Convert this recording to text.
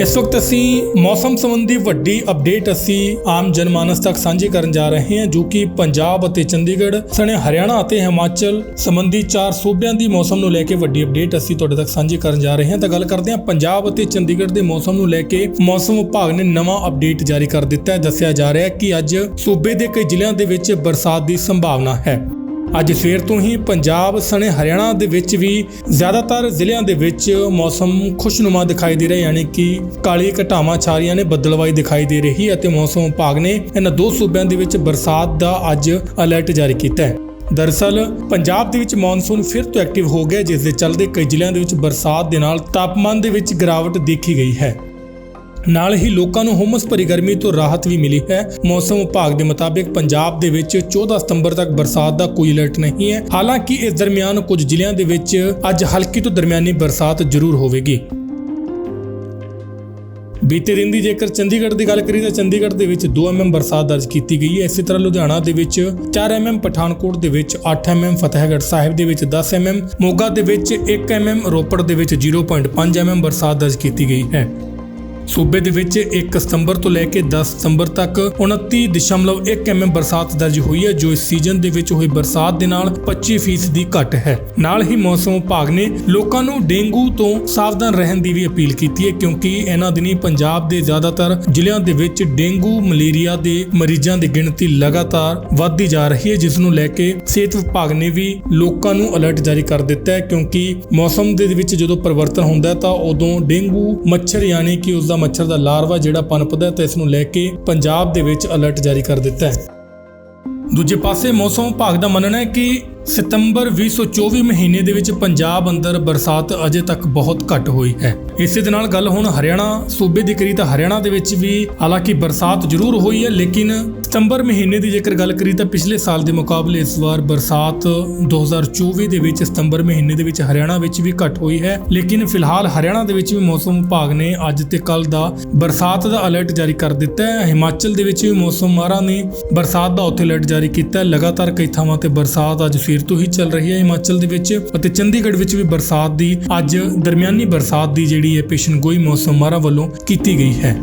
ਇਸ ਵਕਤ ਅਸੀਂ ਮੌਸਮ ਸੰਬੰਧੀ ਵੱਡੀ ਅਪਡੇਟ ਅਸੀਂ ਆਮ ਜਨਮਾਨਸ ਤੱਕ ਸਾਂਝੀ ਕਰਨ ਜਾ ਰਹੇ ਹਾਂ, ਜੋ ਕਿ ਪੰਜਾਬ ਅਤੇ ਚੰਡੀਗੜ੍ਹ, ਸਣੇ ਹਰਿਆਣਾ ਅਤੇ ਹਿਮਾਚਲ ਸੰਬੰਧੀ ਚਾਰ ਸੂਬਿਆਂ ਦੀ ਮੌਸਮ ਨੂੰ ਲੈ ਕੇ ਵੱਡੀ ਅਪਡੇਟ ਅਸੀਂ ਤੁਹਾਡੇ ਤੱਕ ਸਾਂਝੀ ਕਰਨ ਜਾ ਰਹੇ ਹਾਂ। ਤਾਂ ਗੱਲ ਕਰਦੇ ਹਾਂ, ਪੰਜਾਬ ਅਤੇ ਚੰਡੀਗੜ੍ਹ ਦੇ ਮੌਸਮ ਨੂੰ ਲੈ ਕੇ ਮੌਸਮ ਵਿਭਾਗ ਨੇ ਨਵਾਂ ਅਪਡੇਟ ਜਾਰੀ ਕਰ ਦਿੱਤਾ ਹੈ। ਦੱਸਿਆ ਜਾ ਰਿਹਾ ਹੈ ਕਿ ਅੱਜ ਸੂਬੇ ਦੇ ਕਈ ਜ਼ਿਲ੍ਹਿਆਂ ਦੇ ਵਿੱਚ ਬਰਸਾਤ ਦੀ ਸੰਭਾਵਨਾ ਹੈ। ਅੱਜ ਸਵੇਰ ਤੋਂ ਹੀ ਪੰਜਾਬ ਸਣੇ ਹਰਿਆਣਾ ਦੇ ਵਿੱਚ ਵੀ ਜ਼ਿਆਦਾਤਰ ਜ਼ਿਲ੍ਹਿਆਂ ਦੇ ਵਿੱਚ ਮੌਸਮ ਖੁਸ਼ਨੁਮਾ ਦਿਖਾਈ ਦੇ ਰਿਹਾ, ਯਾਨੀ ਕਿ ਕਾਲੀ ਘਟਾਵਾਂ ਛਾਰੀਆਂ ਨੇ, ਬੱਦਲਵਾਈ ਦਿਖਾਈ ਦੇ ਰਹੀ ਅਤੇ ਮੌਸਮ ਵਿਭਾਗ ਨੇ ਇਹਨਾਂ ਦੋ ਸੂਬਿਆਂ ਦੇ ਵਿੱਚ ਬਰਸਾਤ ਦਾ ਅੱਜ ਅਲਰਟ ਜਾਰੀ ਕੀਤਾ ਹੈ। ਦਰਅਸਲ, ਪੰਜਾਬ ਦੇ ਵਿੱਚ ਮੌਨਸੂਨ ਫਿਰ ਤੋਂ ਐਕਟਿਵ ਹੋ ਗਿਆ, ਜਿਸ ਦੇ ਚੱਲਦੇ ਕਈ ਜ਼ਿਲ੍ਹਿਆਂ ਦੇ ਵਿੱਚ ਬਰਸਾਤ ਦੇ ਨਾਲ ਤਾਪਮਾਨ ਦੇ ਵਿੱਚ ਗਿਰਾਵਟ ਦੇਖੀ ਗਈ ਹੈ। ਨਾਲ ਹੀ ਲੋਕਾਂ ਨੂੰ ਹੁਮਸ ਭਰੀ ਗਰਮੀ ਤੋਂ ਰਾਹਤ ਵੀ ਮਿਲੀ ਹੈ। ਮੌਸਮ ਵਿਭਾਗ ਦੇ ਮੁਤਾਬਿਕ ਪੰਜਾਬ ਦੇ ਵਿੱਚ 14 ਸਤੰਬਰ ਤੱਕ ਬਰਸਾਤ ਦਾ ਕੋਈ ਅਲਰਟ ਨਹੀਂ ਹੈ। ਹਾਲਾਂਕਿ ਇਸ ਦਰਮਿਆਨ ਕੁਝ ਜ਼ਿਲ੍ਹਿਆਂ ਦੇ ਵਿੱਚ ਅੱਜ ਹਲਕੀ ਤੋਂ ਦਰਮਿਆਨੀ ਬਰਸਾਤ ਜ਼ਰੂਰ ਹੋਵੇਗੀ। ਬੀਤੇ ਦਿਨ ਦੀ ਜੇਕਰ ਚੰਡੀਗੜ੍ਹ ਦੀ ਗੱਲ ਕਰੀਏ ਤਾਂ ਚੰਡੀਗੜ੍ਹ ਦੇ ਵਿੱਚ 2 mm ਬਰਸਾਤ ਦਰਜ ਕੀਤੀ ਗਈ ਹੈ। ਇਸੇ ਤਰ੍ਹਾਂ ਲੁਧਿਆਣਾ ਦੇ ਵਿੱਚ 4 mm ਪਠਾਨਕੋਟ ਦੇ ਵਿੱਚ 8 mm ਫਤਿਹਗੜ੍ਹ ਸਾਹਿਬ ਦੇ ਵਿੱਚ 10 mm ਮੋਗਾ ਦੇ ਵਿੱਚ 1 mm ਰੋਪੜ ਦੇ ਵਿੱਚ 0.5 mm ਬਰਸਾਤ ਦਰਜ ਕੀਤੀ ਗਈ ਹੈ। ਸੂਬੇ ਦੇ ਵਿੱਚ 1 ਸਤੰਬਰ ਤੋਂ ਲੈ ਕੇ 10 ਸਤੰਬਰ ਤੱਕ 29.1 mm ਬਰਸਾਤ ਦਰਜ ਹੋਈ ਹੈ, ਜੋ ਇਸ ਸੀਜ਼ਨ ਦੇ ਵਿੱਚ ਹੋਈ ਬਰਸਾਤ ਦੇ ਨਾਲ 25% ਦੀ ਘਟ ਹੈ। ਨਾਲ ਹੀ ਮੌਸਮ ਵਿਭਾਗ ਨੇ ਲੋਕਾਂ ਨੂੰ ਡੇਂਗੂ ਤੋਂ ਸਾਵਧਾਨ ਰਹਿਣ ਦੀ ਵੀ ਅਪੀਲ ਕੀਤੀ ਹੈ, ਕਿਉਂਕਿ ਇਹਨਾਂ ਦਿਨੀ ਪੰਜਾਬ ਦੇ ਜ਼ਿਆਦਾਤਰ ਜ਼ਿਲ੍ਹਿਆਂ ਦੇ ਵਿੱਚ ਡੇਂਗੂ, ਮਲੇਰੀਆ ਦੇ ਮਰੀਜ਼ਾਂ ਦੀ ਗਿਣਤੀ ਲਗਾਤਾਰ ਵੱਧਦੀ ਜਾ ਰਹੀ ਹੈ, ਜਿਸ ਨੂੰ ਲੈ ਕੇ ਸਿਹਤ ਵਿਭਾਗ ਨੇ ਵੀ ਲੋਕਾਂ ਨੂੰ ਅਲਰਟ ਜਾਰੀ ਕਰ ਦਿੱਤਾ ਹੈ, ਕਿਉਂਕਿ ਮੌਸਮ ਦੇ ਵਿੱਚ ਜਦੋਂ ਪਰਿਵਰਤਨ ਹੁੰਦਾ ਤਾਂ ਉਦੋਂ ਡੇਂਗੂ ਮੱਛਰ ਯਾਨੀ ਕਿ ਉਸ ਦਾ ਮੱਛਰ ਦਾ ਲਾਰਵਾ ਜਿਹੜਾ ਪਨਪਦਾ ਹੈ ਤਾਂ ਇਸ ਨੂੰ ਲੈ ਕੇ ਪੰਜਾਬ ਦੇ ਵਿੱਚ ਅਲਰਟ ਜਾਰੀ ਕਰ ਦਿੱਤਾ ਹੈ। ਦੂਜੇ ਪਾਸੇ ਮੌਸਮ ਵਿਭਾਗ ਦਾ ਮੰਨਣਾ ਹੈ ਕਿ ਸਤੰਬਰ 2024 ਮਹੀਨੇ ਦੇ ਵਿੱਚ ਪੰਜਾਬ ਅੰਦਰ ਬਰਸਾਤ ਅਜੇ ਤੱਕ ਬਹੁਤ ਘੱਟ ਹੋਈ ਹੈ। ਇਸੇ ਦੇ ਨਾਲ ਗੱਲ ਹੁਣ ਹਰਿਆਣਾ, ਸੂਬੇ ਦੀ ਕਰੀ ਤਾਂ ਹਰਿਆਣਾ ਦੇ ਵਿੱਚ ਵੀ ਹਾਲਾਂਕਿ ਬਰਸਾਤ ਜ਼ਰੂਰ ਹੋਈ ਹੈ, ਲੇਕਿਨ ਸਤੰਬਰ ਮਹੀਨੇ ਦੀ ਜੇਕਰ ਗੱਲ ਕਰੀ ਤਾਂ ਪਿਛਲੇ ਸਾਲ ਦੇ ਮੁਕਾਬਲੇ ਇਸ ਵਾਰ ਬਰਸਾਤ 2024 ਦੇ ਵਿੱਚ ਸਤੰਬਰ ਮਹੀਨੇ ਦੇ ਵਿੱਚ ਹਰਿਆਣਾ ਵਿੱਚ ਵੀ ਘੱਟ ਹੋਈ ਹੈ। ਲੇਕਿਨ ਫਿਲਹਾਲ ਹਰਿਆਣਾ ਦੇ ਵਿੱਚ ਵੀ ਮੌਸਮ ਵਿਭਾਗ ਨੇ ਅੱਜ ਤੇ ਕੱਲ ਦਾ ਬਰਸਾਤ ਦਾ ਅਲਰਟ ਜਾਰੀ ਕਰ ਦਿੱਤਾ ਹੈ। ਹਿਮਾਚਲ ਦੇ ਵਿੱਚ ਵੀ ਮੌਸਮ ਮਾਹਰਾਂ ਨੇ, ਬਰਸਾਤ ਦਾ ਉੱਥੇ ਅਲਰਟ ਜਾਰੀ ਕੀਤਾ ਲਗਾਤਾਰ ਕਈ ਥਾਵਾਂ ਤੇ ਬਰਸਾਤ ਅੱਜ ਸਵੇਰ ਤੋਂ ਹੀ ਚੱਲ ਰਹੀ ਹੈ ਹਿਮਾਚਲ ਦੇ ਵਿੱਚ ਅਤੇ ਚੰਡੀਗੜ੍ਹ ਵਿੱਚ ਵੀ ਬਰਸਾਤ ਦੀ, ਅੱਜ ਦਰਮਿਆਨੀ ਬਰਸਾਤ ਦੀ ਜਿਹੜੀ ਹੈ ਪੇਸ਼ਨਗੋਈ ਮੌਸਮ ਮਾਹਰਾਂ ਵੱਲੋਂ ਕੀਤੀ ਗਈ ਹੈ।